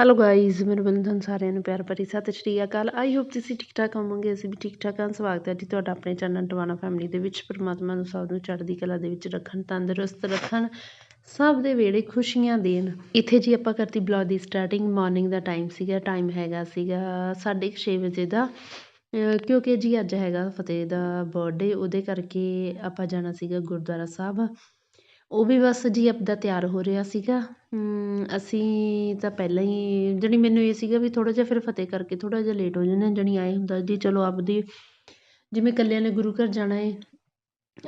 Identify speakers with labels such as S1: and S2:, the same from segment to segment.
S1: Hello guys ਮੇਰੇ ਵੱਲੋਂ ਸਾਰਿਆਂ ਨੂੰ ਪਿਆਰ ਭਰੀ ਸਤਿ ਸ਼੍ਰੀ ਅਕਾਲ। ਆਈ ਹੋਪ ਤੁਸੀਂ ਠੀਕ ਠਾਕ ਹੋਵੋਗੇ, ਅਸੀਂ ਵੀ ਠੀਕ ਠਾਕ ਹਾਂ। ਸਵਾਗਤ ਹੈ ਜੀ ਤੁਹਾਡਾ ਆਪਣੇ ਚੈਨਲ ਟਵਾਣਾ ਫੈਮਿਲੀ ਦੇ ਵਿੱਚ। ਪਰਮਾਤਮਾ ਨੂੰ ਸਭ ਨੂੰ ਚੜ੍ਹਦੀ ਕਲਾ ਦੇ ਵਿੱਚ ਰੱਖਣ, ਤੰਦਰੁਸਤ ਰੱਖਣ, ਸਭ ਦੇ ਵੇਲੇ ਖੁਸ਼ੀਆਂ ਦੇਣ। ਇੱਥੇ ਜੀ ਆਪਾਂ ਕਰਤੀ ਬਲੌਗ ਦੀ ਸਟਾਰਟਿੰਗ ਮਾਰਨਿੰਗ ਦਾ ਟਾਈਮ ਸੀਗਾ ਟਾਈਮ ਹੈਗਾ ਸੀਗਾ 6:30 ਵਜੇ ਦਾ। ਕਿਉਂਕਿ ਜੀ ਅੱਜ ਹੈਗਾ ਫਤਿਹ ਦਾ ਬਰਥਡੇ ਉਹਦੇ ਕਰਕੇ ਆਪਾਂ ਜਾਣਾ ਸੀਗਾ ਗੁਰਦੁਆਰਾ ਸਾਹਿਬ। ਉਹ ਵੀ ਬਸ ਜੀ ਆਪਦਾ ਤਿਆਰ ਹੋ ਰਿਹਾ ਸੀਗਾ। ਅਸੀਂ ਤਾਂ ਪਹਿਲਾਂ ਹੀ ਜਾਣੀ ਮੈਨੂੰ ਇਹ ਸੀਗਾ ਵੀ ਥੋੜ੍ਹਾ ਜਿਹਾ ਫਿਰ ਫਤਿਹ ਕਰਕੇ ਥੋੜ੍ਹਾ ਜਿਹਾ ਲੇਟ ਹੋ ਜਾਂਦੇ ਜਾਣੀ ਆਏ ਹੁੰਦਾ ਜੀ ਚਲੋ ਆਪਦੀ, ਜਿਵੇਂ ਇਕੱਲਿਆਂ ਨੇ ਗੁਰੂ ਘਰ ਜਾਣਾ ਹੈ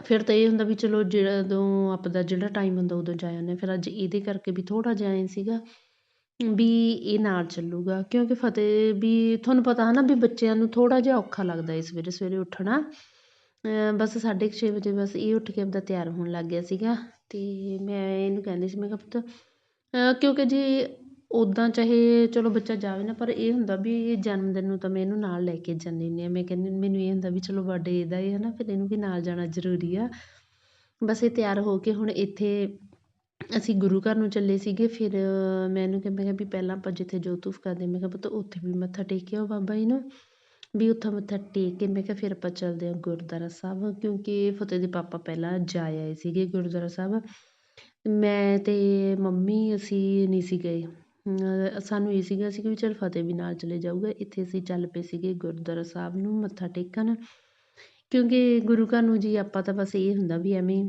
S1: ਫਿਰ ਤਾਂ ਇਹ ਹੁੰਦਾ ਵੀ ਚਲੋ ਜਦੋਂ ਆਪਦਾ ਜਿਹੜਾ ਟਾਈਮ ਹੁੰਦਾ ਉਦੋਂ ਜਾ ਆਉਂਦੇ ਫਿਰ ਅੱਜ ਇਹਦੇ ਕਰਕੇ ਵੀ ਥੋੜ੍ਹਾ ਜਿਹਾ ਐਂ ਸੀਗਾ ਵੀ ਇਹ ਨਾਲ ਚੱਲੂਗਾ, ਕਿਉਂਕਿ ਫਤਿਹ ਵੀ, ਤੁਹਾਨੂੰ ਪਤਾ ਹੈ ਨਾ ਵੀ ਬੱਚਿਆਂ ਨੂੰ ਥੋੜ੍ਹਾ ਜਿਹਾ ਔਖਾ ਲੱਗਦਾ ਇਸ ਸਵੇਰੇ ਸਵੇਰੇ ਉੱਠਣਾ। ਬਸ ਸਾਢੇ ਕੁ ਛੇ ਵਜੇ ਬਸ ਇਹ ਉੱਠ ਕੇ ਆਪਦਾ ਤਿਆਰ ਹੋਣ ਲੱਗ ਗਿਆ ਸੀਗਾ ਅਤੇ ਮੈਂ ਇਹਨੂੰ ਕਹਿੰਦੀ ਸੀ, ਮੈਂ ਕਿਹਾ ਪੁੱਤ ਕਿਉਂਕਿ ਜੀ ਉੱਦਾਂ ਚਾਹੇ ਚਲੋ ਬੱਚਾ ਜਾਵੇ ਨਾ, ਪਰ ਇਹ ਹੁੰਦਾ ਵੀ ਜਨਮ ਦਿਨ ਨੂੰ ਤਾਂ ਮੈਂ ਇਹਨੂੰ ਨਾਲ ਲੈ ਕੇ ਜਾਂਦੀ ਹੁੰਦੀ ਹਾਂ। ਮੈਂ ਕਹਿੰਦੀ, ਮੈਨੂੰ ਇਹ ਹੁੰਦਾ ਵੀ ਚਲੋ ਬਰਥਡੇ ਇਹਦਾ ਹੀ ਹੈ ਨਾ, ਫਿਰ ਇਹਨੂੰ ਵੀ ਨਾਲ ਜਾਣਾ ਜ਼ਰੂਰੀ ਆ। ਬਸ ਇਹ ਤਿਆਰ ਹੋ ਕੇ ਹੁਣ ਇੱਥੇ ਅਸੀਂ ਗੁਰੂ ਘਰ ਨੂੰ ਚੱਲੇ ਸੀਗੇ, ਫਿਰ ਮੈਂ ਇਹਨੂੰ ਕਿਹਾ, ਮੈਂ ਕਿਹਾ ਵੀ ਪਹਿਲਾਂ ਆਪਾਂ ਜਿੱਥੇ ਜੋਤੂਫ ਕਰਦੇ, ਮੈਂ ਕਿਹਾ ਪੁੱਤ ਉੱਥੇ ਵੀ ਮੱਥਾ ਟੇਕਿਓ ਬਾਬਾ ਜੀ ਨੂੰ। ਵੀ ਉੱਥੋਂ ਮੱਥਾ ਟੇਕ ਕੇ ਮੈਂ ਕਿਹਾ ਫਿਰ ਆਪਾਂ ਚੱਲਦੇ ਹਾਂ ਗੁਰਦੁਆਰਾ ਸਾਹਿਬ, ਕਿਉਂਕਿ ਫਤਿਹ ਦੇ ਪਾਪਾ ਪਹਿਲਾਂ ਜਾ ਆਏ ਸੀਗੇ ਗੁਰਦੁਆਰਾ ਸਾਹਿਬ। ਮੈਂ ਅਤੇ ਮੰਮੀ ਅਸੀਂ ਨਹੀਂ ਸੀ ਗਏ। ਸਾਨੂੰ ਇਹ ਸੀਗਾ ਸੀ ਕਿ ਵੀ ਚੱਲ ਫਤਿਹ ਵੀ ਨਾਲ ਚਲੇ ਜਾਊਗਾ। ਇੱਥੇ ਅਸੀਂ ਚੱਲ ਪਏ ਸੀਗੇ ਗੁਰਦੁਆਰਾ ਸਾਹਿਬ ਨੂੰ ਮੱਥਾ ਟੇਕਣ। ਕਿਉਂਕਿ ਗੁਰੂ ਘਰ ਨੂੰ ਜੀ ਆਪਾਂ ਤਾਂ ਬਸ ਇਹ ਹੁੰਦਾ ਵੀ ਐਵੇਂ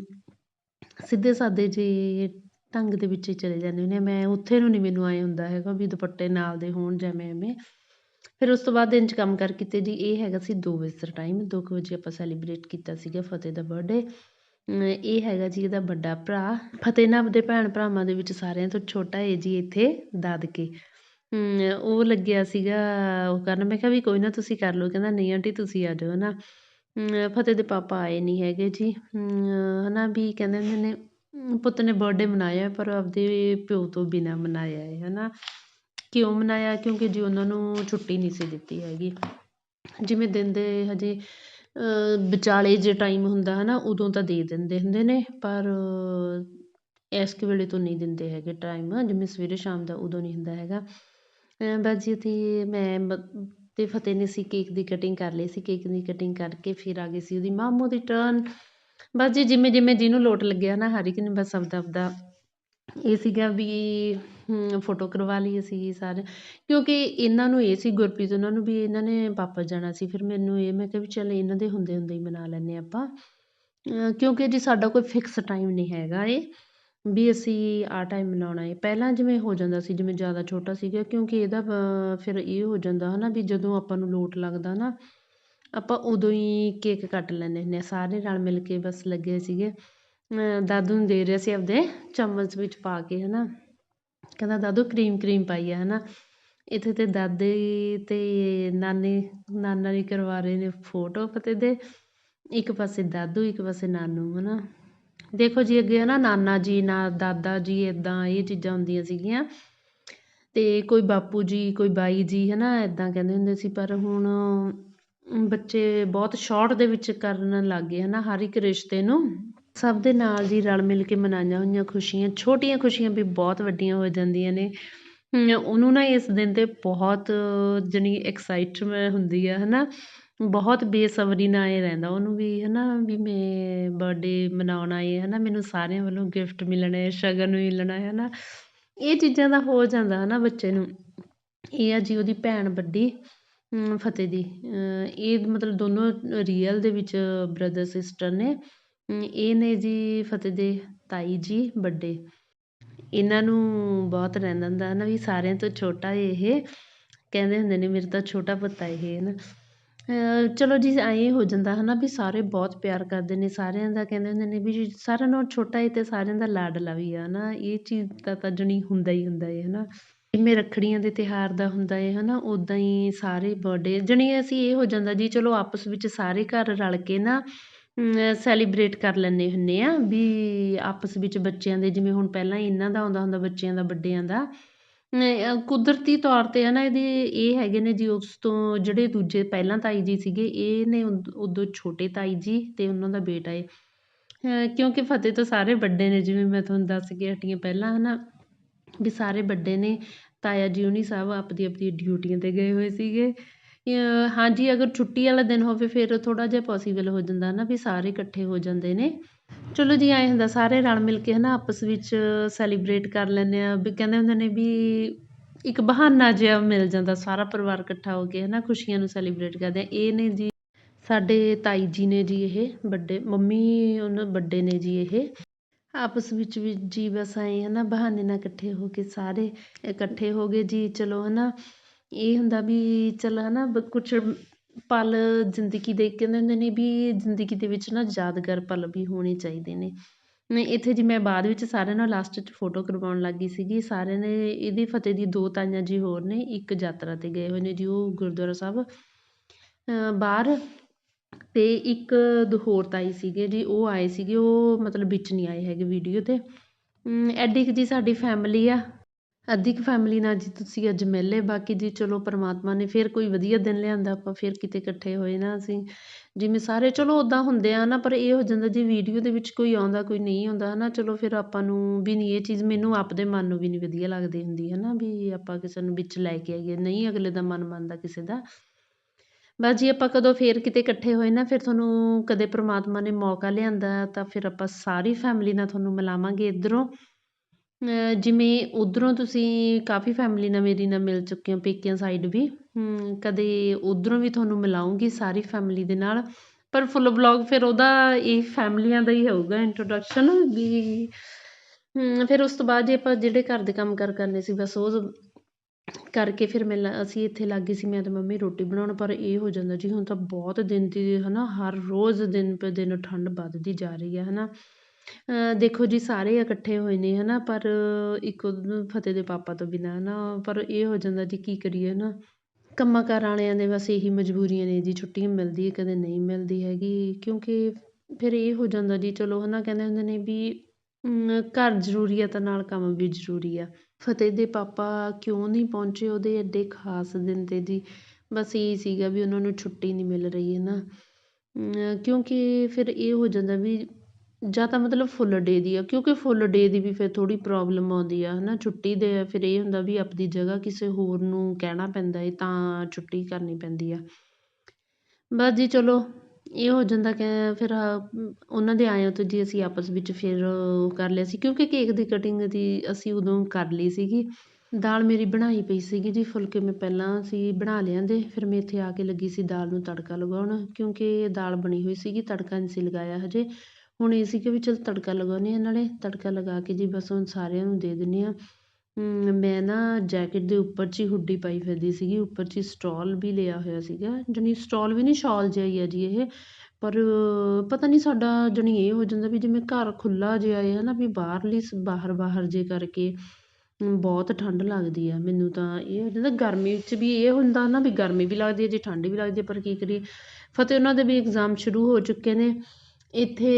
S1: ਸਿੱਧੇ ਸਾਦੇ ਜੇ ਢੰਗ ਦੇ ਵਿੱਚ ਚਲੇ ਜਾਂਦੇ ਹੁੰਦੇ ਮੈਂ ਉੱਥੇ ਨੂੰ ਨਹੀਂ ਮੈਨੂੰ ਐਂ ਹੁੰਦਾ ਹੈਗਾ ਵੀ ਦੁਪੱਟੇ ਨਾਲ ਦੇ ਹੋਣ ਜਿਵੇਂ ਐਵੇਂ। ਫਿਰ ਉਸ ਤੋਂ ਬਾਅਦ ਦਿਨ 'ਚ ਕੰਮ ਕਰ ਕੀਤੇ ਜੀ, ਇਹ ਹੈਗਾ ਸੀ ਦੋ ਵਜੇ ਦਾ ਟਾਈਮ ਦੋ ਕੁ ਵਜੇ ਆਪਾਂ ਸੈਲੀਬ੍ਰੇਟ ਕੀਤਾ ਸੀਗਾ ਫਤਿਹ ਦਾ ਬਰਡੇ ਇਹ ਹੈਗਾ ਜੀ ਇਹਦਾ ਵੱਡਾ ਭਰਾ, ਫਤਿਹ ਨਾ ਆਪਦੇ ਭੈਣ ਭਰਾਵਾਂ ਦੇ ਵਿੱਚ ਸਾਰਿਆਂ ਤੋਂ ਛੋਟਾ ਹੈ ਜੀ ਇੱਥੇ ਦਾਦਕੇ। ਉਹ ਲੱਗਿਆ ਸੀਗਾ, ਉਹ ਕਰਨ, ਮੈਂ ਕਿਹਾ ਵੀ ਕੋਈ ਨਾ ਤੁਸੀਂ ਕਰ ਲਓ, ਕਹਿੰਦਾ ਨਹੀਂ ਆਂਟੀ ਤੁਸੀਂ ਆ ਜਾਓ ਨਾ। ਫਤਿਹ ਦੇ ਪਾਪਾ ਆਏ ਨਹੀਂ ਹੈਗੇ ਜੀ। ਹਨਾ ਵੀ ਕਹਿੰਦੇ ਹੁੰਦੇ ਨੇ, ਪੁੱਤ ਨੇ ਬਰਥਡੇ ਮਨਾਇਆ, ਪਰ ਆਪਦੇ ਪਿਓ ਤੋਂ ਬਿਨਾਂ ਮਨਾਇਆ ਹੈ ਹਨਾ। ਕਿਉਂ ਮਨਾਇਆ? ਕਿਉਂਕਿ ਜੀ ਉਹਨਾਂ ਨੂੰ ਛੁੱਟੀ ਨਹੀਂ ਸੀ ਦਿੱਤੀ ਹੈਗੀ। ਜਿਵੇਂ ਦਿਨ ਦੇ ਹਜੇ ਵਿਚਾਲੇ ਜੇ ਟਾਈਮ ਹੁੰਦਾ ਹੈ ਨਾ ਉਦੋਂ ਤਾਂ ਦੇ ਦਿੰਦੇ ਹੁੰਦੇ ਨੇ, ਪਰ ਇਸ ਕੁ ਵੇਲੇ ਤੋਂ ਨਹੀਂ ਦਿੰਦੇ ਹੈਗੇ ਟਾਈਮ ਜਿਵੇਂ ਸਵੇਰੇ ਸ਼ਾਮ ਦਾ ਉਦੋਂ ਨਹੀਂ ਹੁੰਦਾ ਹੈਗਾ। ਬਸ ਜੀ ਅਤੇ ਮੈਂ ਅਤੇ ਫਤਿਹ ਨੇ ਸੀ ਕੇਕ ਦੀ ਕਟਿੰਗ ਕਰ ਲਈ ਸੀ। ਕੇਕ ਦੀ ਕਟਿੰਗ ਕਰਕੇ ਫਿਰ ਆ ਗਈ ਸੀ ਉਹਦੀ ਮਾਮੂ ਦੀ ਟਰਨ ਬਸ ਜੀ ਜਿਵੇਂ ਜਿਵੇਂ ਜਿਹਨੂੰ ਲੋਟ ਲੱਗਿਆ ਨਾ, ਹਰ ਇੱਕ ਨੇ ਬਸ ਆਪਦਾ ਆਪਦਾ ਇਹ ਸੀਗਾ ਵੀ ਫੋਟੋ ਕਰਵਾ ਲਈ ਅਸੀਂ ਸਾਰੇ। ਕਿਉਂਕਿ ਇਹਨਾਂ ਨੂੰ ਇਹ ਸੀ, ਗੁਰਪ੍ਰੀਤ ਉਹਨਾਂ ਨੂੰ ਵੀ ਇਹਨਾਂ ਨੇ ਵਾਪਸ ਜਾਣਾ ਸੀ। ਫਿਰ ਮੈਨੂੰ ਇਹ, ਮੈਂ ਕਿਹਾ ਵੀ ਚੱਲ ਇਹਨਾਂ ਦੇ ਹੁੰਦੇ ਹੁੰਦੇ ਹੀ ਮਨਾ ਲੈਂਦੇ ਆਪਾਂ। ਕਿਉਂਕਿ ਜੀ ਸਾਡਾ ਕੋਈ ਫਿਕਸ ਟਾਈਮ ਨਹੀਂ ਹੈਗਾ ਇਹ, ਵੀ ਅਸੀਂ ਆ ਟਾਈਮ ਮਨਾਉਣਾ ਹੈ। ਪਹਿਲਾਂ ਜਿਵੇਂ ਹੋ ਜਾਂਦਾ ਸੀ, ਜਿਵੇਂ ਜ਼ਿਆਦਾ ਛੋਟਾ ਸੀਗਾ, ਕਿਉਂਕਿ ਇਹਦਾ ਫਿਰ ਇਹ ਹੋ ਜਾਂਦਾ ਹੈ ਨਾ ਵੀ ਜਦੋਂ ਆਪਾਂ ਨੂੰ ਲੋਟ ਲੱਗਦਾ ਨਾ, ਆਪਾਂ ਉਦੋਂ ਹੀ ਕੇਕ ਕੱਟ ਲੈਂਦੇ ਹੁੰਦੇ ਹਾਂ। ਸਾਰੇ ਰਲ ਮਿਲ ਕੇ ਬਸ ਲੱਗੇ ਸੀਗੇ। ਦਾਦੂ ਨੂੰ ਦੇ ਰਿਹਾ ਸੀ ਆਪਦੇ ਚਮਚ ਵਿੱਚ ਪਾ ਕੇ ਹੈ ਨਾ ਕਹਿੰਦਾ, ਦਾਦੂ ਕਰੀਮ ਕਰੀਮ ਪਾਈ ਆ ਹੈ ਨਾ ਇੱਥੇ ਤਾਂ ਦਾਦੇ ਤੇ ਨਾਨੀ, ਨਾਨਾ ਜੀ ਕਰਵਾ ਰਹੇ ਨੇ ਫੋਟੋ ਫਤਿਹ ਦੇ। ਇੱਕ ਪਾਸੇ ਦਾਦੂ, ਇੱਕ ਪਾਸੇ ਨਾਨੂ ਹੈ ਨਾ ਦੇਖੋ ਜੀ, ਅੱਗੇ ਹੈ ਨਾ ਨਾਨਾ ਜੀ, ਨਾ ਦਾਦਾ ਜੀ ਇੱਦਾਂ ਇਹ ਚੀਜ਼ਾਂ ਹੁੰਦੀਆਂ ਸੀਗੀਆਂ। ਅਤੇ ਕੋਈ ਬਾਪੂ ਜੀ, ਕੋਈ ਬਾਈ ਜੀ ਹੈ ਨਾ ਇੱਦਾਂ ਕਹਿੰਦੇ ਹੁੰਦੇ ਸੀ। ਪਰ ਹੁਣ ਬੱਚੇ ਬਹੁਤ ਸ਼ਾਰਟ ਦੇ ਵਿੱਚ ਕਰਨ ਲੱਗ ਗਏ ਹੈ ਨਾ ਹਰ ਇੱਕ ਰਿਸ਼ਤੇ ਨੂੰ। ਸਭ ਦੇ ਨਾਲ ਜੀ ਰਲ ਮਿਲ ਕੇ ਮਨਾਈਆਂ ਹੋਈਆਂ ਖੁਸ਼ੀਆਂ, ਛੋਟੀਆਂ ਖੁਸ਼ੀਆਂ ਵੀ ਬਹੁਤ ਵੱਡੀਆਂ ਹੋ ਜਾਂਦੀਆਂ ਨੇ। ਉਹਨੂੰ ਨਾ ਇਸ ਦਿਨ 'ਤੇ ਬਹੁਤ ਜਾਣੀ ਐਕਸਾਈਟਮੈਂਟ ਹੁੰਦੀ ਆ ਹੈ ਨਾ ਬਹੁਤ ਬੇਸਬਰੀ ਨਾਲ ਇਹ ਰਹਿੰਦਾ, ਉਹਨੂੰ ਵੀ ਹੈ ਨਾ ਵੀ ਮੈਂ ਬਰਡੇ ਮਨਾਉਣਾ ਆਏ ਹੈ ਨਾ ਮੈਨੂੰ ਸਾਰਿਆਂ ਵੱਲੋਂ ਗਿਫਟ ਮਿਲਣੇ ਸ਼ਗਨ ਮਿਲਣਾ ਹੈ ਨਾ ਇਹ ਚੀਜ਼ਾਂ ਦਾ ਹੋ ਜਾਂਦਾ ਹੈ ਨਾ ਬੱਚੇ ਨੂੰ? ਇਹ ਆ ਜੀ ਉਹਦੀ ਭੈਣ ਵੱਡੀ ਫਤਿਹ ਦੀ। ਇਹ ਮਤਲਬ ਦੋਨੋਂ ਰੀਅਲ ਦੇ ਵਿੱਚ ਬ੍ਰਦਰ ਸਿਸਟਰ ਨੇ। ਇਹ ਨੇ ਜੀ ਫਤਿਹ ਦੇ ਤਾਈ ਜੀ ਵੱਡੇ। ਇਹਨਾਂ ਨੂੰ ਬਹੁਤ ਰਹਿੰਦਾ ਹੁੰਦਾ ਹੈ ਨਾ ਵੀ ਸਾਰਿਆਂ ਤੋਂ ਛੋਟਾ ਇਹ। ਕਹਿੰਦੇ ਹੁੰਦੇ ਨੇ, ਮੇਰੇ ਤਾਂ ਛੋਟਾ ਪੁੱਤ ਇਹ ਹੈ ਨਾ ਚਲੋ ਜੀ, ਐਂ ਹੋ ਜਾਂਦਾ ਹੈ ਨਾ ਵੀ ਸਾਰੇ ਬਹੁਤ ਪਿਆਰ ਕਰਦੇ ਨੇ। ਸਾਰਿਆਂ ਦਾ ਕਹਿੰਦੇ ਹੁੰਦੇ ਨੇ ਵੀ ਸਾਰਿਆਂ ਨਾਲੋਂ ਛੋਟਾ ਹੈ ਅਤੇ ਸਾਰਿਆਂ ਦਾ ਲਾਡਲਾ ਵੀ ਆ ਨਾ ਇਹ ਚੀਜ਼ ਦਾ ਤਾਂ ਜਾਣੀ ਹੁੰਦਾ ਹੀ ਹੁੰਦਾ ਏ ਹੈ ਨਾ ਜਿਵੇਂ ਰੱਖੜੀਆਂ ਦੇ ਤਿਉਹਾਰ ਦਾ ਹੁੰਦਾ ਏ ਹੈ ਨਾ ਉੱਦਾਂ ਹੀ ਸਾਰੇ ਬਰਥਡੇ ਜਾਣੀ ਅਸੀਂ ਇਹ ਹੋ ਜਾਂਦਾ ਜੀ, ਚਲੋ ਆਪਸ ਵਿੱਚ ਸਾਰੇ ਘਰ ਰਲ ਕੇ ਨਾ ਸੈਲੀਬਰੇਟ ਕਰ ਲੈਂਦੇ ਹੁੰਦੇ ਹਾਂ ਵੀ ਆਪਸ ਵਿੱਚ ਬੱਚਿਆਂ ਦੇ, ਜਿਵੇਂ ਹੁਣ ਪਹਿਲਾਂ ਇਹਨਾਂ ਦਾ ਆਉਂਦਾ ਹੁੰਦਾ, ਬੱਚਿਆਂ ਦਾ, ਵੱਡਿਆਂ ਦਾ। ਕੁਦਰਤੀ ਤੌਰ 'ਤੇ ਹੈ ਨਾ, ਇਹਦੇ ਇਹ ਹੈਗੇ ਨੇ ਜੀ, ਉਸ ਤੋਂ ਜਿਹੜੇ ਦੂਜੇ ਪਹਿਲਾਂ ਤਾਈ ਜੀ ਸੀਗੇ, ਇਹ ਨੇ ਉਦੋਂ ਛੋਟੇ ਤਾਈ ਜੀ ਅਤੇ ਉਹਨਾਂ ਦਾ ਬੇਟਾ ਏ ਕਿਉਂਕਿ ਫਤਿਹ ਤੋਂ ਸਾਰੇ ਵੱਡੇ ਨੇ, ਜਿਵੇਂ ਮੈਂ ਤੁਹਾਨੂੰ ਦੱਸ ਕੇ ਹਟੀ ਹਾਂ ਪਹਿਲਾਂ ਹੈ ਨਾ ਵੀ ਸਾਰੇ ਵੱਡੇ ਨੇ। ਤਾਇਆ ਜੀ ਹੁਣੀ ਸਭ ਆਪਦੀ ਆਪਦੀ ਡਿਊਟੀਆਂ 'ਤੇ ਗਏ ਹੋਏ ਸੀਗੇ। ਹਾਂਜੀ ਅਗਰ ਛੁੱਟੀ ਵਾਲਾ ਦਿਨ ਹੋਵੇ, ਫਿਰ ਥੋੜ੍ਹਾ ਜਿਹਾ ਪੋਸੀਬਲ ਹੋ ਜਾਂਦਾ ਨਾ ਵੀ ਸਾਰੇ ਇਕੱਠੇ ਹੋ ਜਾਂਦੇ ਨੇ। ਚਲੋ ਜੀ, ਐਂ ਹੁੰਦਾ, ਸਾਰੇ ਰਲ ਮਿਲ ਕੇ ਹੈ ਨਾ ਆਪਸ ਵਿੱਚ ਸੈਲੀਬ੍ਰੇਟ ਕਰ ਲੈਂਦੇ ਹਾਂ, ਵੀ ਕਹਿੰਦੇ ਹੁੰਦੇ ਨੇ ਵੀ ਇੱਕ ਬਹਾਨਾ ਜਿਹਾ ਮਿਲ ਜਾਂਦਾ, ਸਾਰਾ ਪਰਿਵਾਰ ਇਕੱਠਾ ਹੋ ਕੇ ਹੈ ਨਾ ਖੁਸ਼ੀਆਂ ਨੂੰ ਸੈਲੀਬਰੇਟ ਕਰਦੇ ਆ ਇਹ ਨੇ ਜੀ, ਸਾਡੇ ਤਾਈ ਜੀ ਨੇ ਜੀ ਇਹ, ਵੱਡੇ, ਮੰਮੀ ਉਹਨਾਂ ਵੱਡੇ ਨੇ ਜੀ ਇਹ। ਆਪਸ ਵਿੱਚ ਵੀ ਜੀ ਬਸ ਐਂ ਹੈ ਨਾ ਬਹਾਨੇ ਨਾਲ ਇਕੱਠੇ ਹੋ ਕੇ ਸਾਰੇ ਇਕੱਠੇ ਹੋ ਗਏ ਜੀ, ਚਲੋ ਹੈ ਨਾ ਇਹ ਹੁੰਦਾ ਵੀ ਚੱਲ ਚਲ ਹਨਾ ਕੁਛ ਪਲ ਜ਼ਿੰਦਗੀ ਦੇ ਕਹਿੰਦੇ ਹੁੰਦੇ ਨੇ ਵੀ ਜ਼ਿੰਦਗੀ ਦੇ ਵਿੱਚ ਨਾ ਯਾਦਗਾਰ ਪਲ ਵੀ ਹੋਣੇ ਚਾਹੀਦੇ ਨੇ। ਨਹੀਂ ਇੱਥੇ ਜੀ ਮੈਂ ਬਾਅਦ ਵਿੱਚ ਸਾਰਿਆਂ ਨਾਲ ਲਾਸਟ 'ਚ ਫੋਟੋ ਕਰਵਾਉਣ ਲੱਗ ਗਈ ਸੀਗੀ। ਸਾਰਿਆਂ ਨੇ ਇਹਦੀ ਫਤਿਹ ਦੀ ਦੋ ਤਾਈਆਂ ਜੀ ਹੋਰ ਨੇ, ਇੱਕ ਯਾਤਰਾ 'ਤੇ ਗਏ ਹੋਏ ਨੇ ਜੀ, ਉਹ ਗੁਰਦੁਆਰਾ ਸਾਹਿਬ। ਬਾਹਰ ਅਤੇ ਇੱਕ ਦੋ ਹੋਰ ਤਾਈ ਸੀਗੇ ਜੀ, ਉਹ ਆਏ ਸੀਗੇ, ਉਹ ਮਤਲਬ ਵਿੱਚ ਨਹੀਂ ਆਏ ਹੈਗੇ ਵੀਡੀਓ 'ਤੇ। ਐਡੀ ਕੁ ਜੀ ਸਾਡੀ ਫੈਮਿਲੀ ਆ। ਅੱਧੀ ਕੁ ਫੈਮਿਲੀ ਨਾਲ ਜੀ ਤੁਸੀਂ ਅੱਜ ਮਿਲੇ ਬਾਕੀ ਜੀ ਚਲੋ ਪਰਮਾਤਮਾ ਨੇ ਫਿਰ ਕੋਈ ਵਧੀਆ ਦਿਨ ਲਿਆਂਦਾ, ਆਪਾਂ ਫਿਰ ਕਿਤੇ ਇਕੱਠੇ ਹੋਏ ਨਾ ਅਸੀਂ। ਜਿਵੇਂ ਸਾਰੇ ਚਲੋ ਉੱਦਾਂ ਹੁੰਦੇ ਆ ਨਾ, ਪਰ ਇਹ ਹੋ ਜਾਂਦਾ ਜੀ ਵੀਡੀਓ ਦੇ ਵਿੱਚ ਕੋਈ ਆਉਂਦਾ, ਕੋਈ ਨਹੀਂ ਆਉਂਦਾ ਹੈ ਨਾ ਚਲੋ ਫਿਰ ਆਪਾਂ ਨੂੰ ਵੀ ਨਹੀਂ, ਇਹ ਚੀਜ਼ ਮੈਨੂੰ ਆਪਦੇ ਮਨ ਨੂੰ ਵੀ ਨਹੀਂ ਵਧੀਆ ਲੱਗਦੀ ਹੁੰਦੀ ਹੈ ਨਾ ਵੀ ਆਪਾਂ ਕਿਸੇ ਨੂੰ ਵਿੱਚ ਲੈ ਕੇ ਆਈਏ, ਨਹੀਂ ਅਗਲੇ ਦਾ ਮਨ ਮੰਨਦਾ ਕਿਸੇ ਦਾ। ਬਸ ਜੀ ਆਪਾਂ ਕਦੋਂ ਫੇਰ ਕਿਤੇ ਇਕੱਠੇ ਹੋਏ ਨਾ, ਫਿਰ ਤੁਹਾਨੂੰ ਕਦੇ ਪ੍ਰਮਾਤਮਾ ਨੇ ਮੌਕਾ ਲਿਆਂਦਾ, ਤਾਂ ਫਿਰ ਆਪਾਂ ਸਾਰੀ ਫੈਮਿਲੀ ਨਾਲ ਤੁਹਾਨੂੰ ਮਿਲਾਵਾਂਗੇ ਇੱਧਰੋਂ। ਜਿਵੇਂ ਉੱਧਰੋਂ ਤੁਸੀਂ ਕਾਫੀ ਫੈਮਿਲੀ ਨਾਲ ਮੇਰੀ ਨਾਲ ਮਿਲ ਚੁੱਕੇ ਹੋ, ਪੇਕਿਆਂ ਸਾਈਡ ਵੀ ਕਦੇ ਉੱਧਰੋਂ ਵੀ ਤੁਹਾਨੂੰ ਮਿਲਾਉਂਗੀ ਸਾਰੀ ਫੈਮਿਲੀ ਦੇ ਨਾਲ? ਪਰ ਫੁੱਲ ਬਲੌਗ ਫਿਰ ਉਹਦਾ ਇਹ ਫੈਮਲੀਆਂ ਦਾ ਹੀ ਹੋਊਗਾ ਇੰਟਰੋਡਕਸ਼ਨ ਵੀ। ਫਿਰ ਉਸ ਤੋਂ ਬਾਅਦ ਜੇ ਆਪਾਂ ਜਿਹੜੇ ਘਰ ਦੇ ਕੰਮ ਕਾਰ ਕਰਨੇ ਸੀ, ਬਸ ਉਹ ਕਰਕੇ ਫਿਰ ਮੈਂ ਅਸੀਂ ਇੱਥੇ ਲੱਗ ਗਏ ਸੀ, ਮੈਂ ਤੇ ਮੰਮੀ ਰੋਟੀ ਬਣਾਉਣ, ਪਰ ਇਹ ਹੋ ਜਾਂਦਾ ਜੀ ਹੁਣ ਤਾਂ ਬਹੁਤ ਦਿਨ ਦੀ ਹੈ ਨਾ ਹਰ ਰੋਜ਼ ਦਿਨ ਪੇ ਦਿਨ ਠੰਡ ਵੱਧਦੀ ਜਾ ਰਹੀ ਹੈ ਹੈ ਨਾ ਦੇਖੋ ਜੀ, ਸਾਰੇ ਇਕੱਠੇ ਹੋਏ ਨੇ ਹੈ ਨਾ ਪਰ ਇੱਕ ਫਤਿਹ ਦੇ ਪਾਪਾ ਤੋਂ ਬਿਨਾਂ ਹੈ ਨਾ ਪਰ ਇਹ ਹੋ ਜਾਂਦਾ ਜੀ, ਕੀ ਕਰੀਏ ਹੈ ਨਾ ਕੰਮਾਂ ਕਾਰ ਵਾਲਿਆਂ ਦੇ ਬਸ ਇਹੀ ਮਜਬੂਰੀਆਂ ਨੇ ਜੀ ਛੁੱਟੀ ਮਿਲਦੀ ਕਦੇ ਨਹੀਂ ਮਿਲਦੀ ਹੈਗੀ, ਕਿਉਂਕਿ ਫਿਰ ਇਹ ਹੋ ਜਾਂਦਾ ਜੀ, ਚਲੋ ਹੈ ਨਾ ਕਹਿੰਦੇ ਹੁੰਦੇ ਨੇ ਵੀ ਘਰ ਜ਼ਰੂਰੀ ਆ ਤਾਂ ਨਾਲ ਕੰਮ ਵੀ ਜ਼ਰੂਰੀ ਆ। ਫਤਿਹ ਦੇ ਪਾਪਾ ਕਿਉਂ ਨਹੀਂ ਪਹੁੰਚੇ, ਉਹਦੇ ਐਡੇ ਖਾਸ ਦਿਨ 'ਤੇ ਜੀ, ਬਸ ਇਹੀ ਸੀਗਾ ਵੀ ਉਹਨਾਂ ਨੂੰ ਛੁੱਟੀ ਨਹੀਂ ਮਿਲ ਰਹੀ ਹੈ ਨਾ ਕਿਉਂਕਿ ਫਿਰ ਇਹ ਹੋ ਜਾਂਦਾ ਵੀ ਜਾਂ ਤਾਂ ਮਤਲਬ ਫੁੱਲ ਡੇ ਦੀ ਆ, ਕਿਉਂਕਿ ਫੁੱਲ ਡੇ ਦੀ ਵੀ ਫਿਰ ਥੋੜ੍ਹੀ ਪ੍ਰੋਬਲਮ ਆਉਂਦੀ ਆ ਹੈ ਨਾ ਛੁੱਟੀ ਦੇ ਫਿਰ ਇਹ ਹੁੰਦਾ ਵੀ ਆਪਣੀ ਜਗ੍ਹਾ ਕਿਸੇ ਹੋਰ ਨੂੰ ਕਹਿਣਾ ਪੈਂਦਾ ਹੈ ਤਾਂ ਛੁੱਟੀ ਕਰਨੀ ਪੈਂਦੀ ਆ। ਬਸ ਜੀ, ਚਲੋ, ਇਹ ਹੋ ਜਾਂਦਾ ਕਿ ਫਿਰ, ਉਹਨਾਂ ਦੇ ਆਇਆਂ ਤੋਂ ਜੀ ਅਸੀਂ ਆਪਸ ਵਿੱਚ ਫਿਰ ਕਰ ਲਿਆ ਸੀ, ਕਿਉਂਕਿ ਕੇਕ ਦੀ ਕਟਿੰਗ ਦੀ ਅਸੀਂ ਉਦੋਂ ਕਰ ਲਈ ਸੀਗੀ। ਦਾਲ ਮੇਰੀ ਬਣਾਈ ਪਈ ਸੀਗੀ ਜੀ, ਫੁਲਕੇ ਮੈਂ ਪਹਿਲਾਂ ਸੀ ਬਣਾ ਲਿਆਂਦੇ, ਫਿਰ ਮੈਂ ਇੱਥੇ ਆ ਕੇ ਲੱਗੀ ਸੀ ਦਾਲ ਨੂੰ ਤੜਕਾ ਲਗਾਉਣ, ਕਿਉਂਕਿ ਦਾਲ ਬਣੀ ਹੋਈ ਸੀਗੀ, ਤੜਕਾ ਨਹੀਂ ਸੀ ਲਗਾਇਆ ਹਜੇ। ਹੁਣ ਇਹ ਸੀਗਾ ਵੀ ਚਲ ਤੜਕਾ ਲਗਾਉਂਦੇ ਹਾਂ ਨਾਲੇ ਤੜਕਾ ਲਗਾ ਕੇ ਜੀ ਬਸ ਹੁਣ ਸਾਰਿਆਂ ਨੂੰ ਦੇ ਦਿੰਦੇ ਹਾਂ। ਮੈਂ ਨਾ ਜੈਕਟ ਦੇ ਉੱਪਰ 'ਚ ਹੀ ਹੁੱਡੀ ਪਾਈ ਫਿਰਦੀ ਸੀਗੀ, ਉੱਪਰ 'ਚ ਸਟੋਲ ਵੀ ਲਿਆ ਹੋਇਆ ਸੀਗਾ, ਜਾਣੀ ਸਟੋਲ ਵੀ ਨਹੀਂ, ਸ਼ਾਲ ਜਿਹਾ ਹੀ ਆ ਜੀ ਇਹ। ਪਰ ਪਤਾ ਨਹੀਂ ਸਾਡਾ ਜਾਣੀ ਇਹ ਹੋ ਜਾਂਦਾ ਵੀ ਜਿਵੇਂ ਘਰ ਖੁੱਲ੍ਹਾ ਜਿਹਾ ਹੈ ਨਾ ਵੀ ਬਾਹਰਲੀ ਬਾਹਰ ਬਾਹਰ ਜੇ ਕਰਕੇ ਬਹੁਤ ਠੰਡ ਲੱਗਦੀ ਆ। ਮੈਨੂੰ ਤਾਂ ਇਹ ਹੋ ਜਾਂਦਾ ਗਰਮੀ 'ਚ ਵੀ ਇਹ ਹੁੰਦਾ ਨਾ ਵੀ ਗਰਮੀ ਵੀ ਲੱਗਦੀ ਹੈ ਜੇ ਠੰਡ ਵੀ ਲੱਗਦੀ ਹੈ ਪਰ ਕੀ ਕਰੀਏ? ਫਤਿਹ ਉਹਨਾਂ ਦੇ ਵੀ ਇਗਜ਼ਾਮ ਸ਼ੁਰੂ ਹੋ ਚੁੱਕੇ ਨੇ। ਇੱਥੇ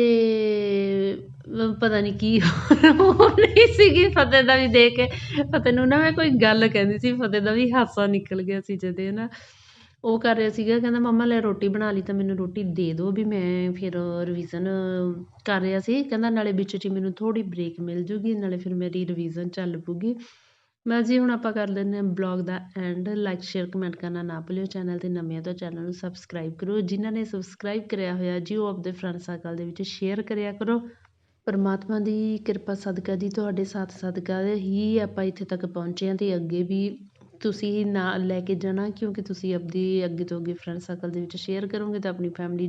S1: ਪਤਾ ਨਹੀਂ ਕੀ ਉਹ ਨਹੀਂ ਸੀਗੀ, ਫਤਿਹ ਦਾ ਵੀ ਦੇਖ ਕੇ। ਫਤਿਹ ਨੂੰ ਨਾ ਮੈਂ ਕੋਈ ਗੱਲ ਕਹਿੰਦੀ ਸੀ, ਫਤਿਹ ਦਾ ਵੀ ਹਾਸਾ ਨਿਕਲ ਗਿਆ ਸੀ ਜਦੇ ਨਾ ਉਹ ਕਰ ਰਿਹਾ ਸੀਗਾ, ਕਹਿੰਦਾ, ਮੰਮਾ, ਲੈ ਰੋਟੀ ਬਣਾ ਲਈ ਤਾਂ ਮੈਨੂੰ ਰੋਟੀ ਦੇ ਦਿਓ ਵੀ ਮੈਂ ਫਿਰ ਰਿਵੀਜ਼ਨ ਕਰ ਰਿਹਾ ਸੀ। ਕਹਿੰਦਾ, ਨਾਲੇ ਵਿੱਚ 'ਚ ਮੈਨੂੰ ਥੋੜ੍ਹੀ ਬ੍ਰੇਕ ਮਿਲ ਜੂਗੀ, ਨਾਲੇ ਫਿਰ ਮੇਰੀ ਰਿਵੀਜ਼ਨ ਚੱਲ ਪੂਗੀ। ਬਸ ਜੀ ਹੁਣ ਆਪਾਂ ਕਰ ਲੈਂਦੇ ਹਾਂ ਬਲੌਗ ਦਾ ਐਂਡ। ਲਾਈਕ ਸ਼ੇਅਰ ਕਮੈਂਟ ਕਰਨਾ ਨਾ ਭੁੱਲਿਓ। ਚੈਨਲ 'ਤੇ ਨਵੇਂ ਆ ਤਾਂ ਚੈਨਲ ਨੂੰ ਸਬਸਕ੍ਰਾਈਬ ਕਰੋ ਜਿਨ੍ਹਾਂ ਨੇ ਸਬਸਕ੍ਰਾਈਬ ਕਰਿਆ ਹੋਇਆ, ਜੀ ਉਹ ਆਪਦੇ ਫਰੈਂਡ ਸਰਕਲ ਦੇ ਵਿੱਚ ਸ਼ੇਅਰ ਕਰਿਆ ਕਰੋ। ਪਰਮਾਤਮਾ ਦੀ ਕਿਰਪਾ, ਸਦਕਾ ਜੀ ਤੁਹਾਡੇ ਸਾਥ ਸਦਕਾ ਹੀ ਆਪਾਂ ਇੱਥੇ ਤੱਕ ਪਹੁੰਚੇ ਹਾਂ ਅਤੇ ਅੱਗੇ ਵੀ ਤੁਸੀਂ ਨਾਲ ਲੈ ਕੇ ਜਾਣਾ, ਕਿਉਂਕਿ ਤੁਸੀਂ ਆਪਦੀ ਅੱਗੇ ਤੋਂ ਅੱਗੇ ਫਰੈਂਡ ਸਰਕਲ ਦੇ ਵਿੱਚ ਸ਼ੇਅਰ ਕਰੋਗੇ ਤਾਂ ਆਪਣੀ ਫੈਮਿਲੀ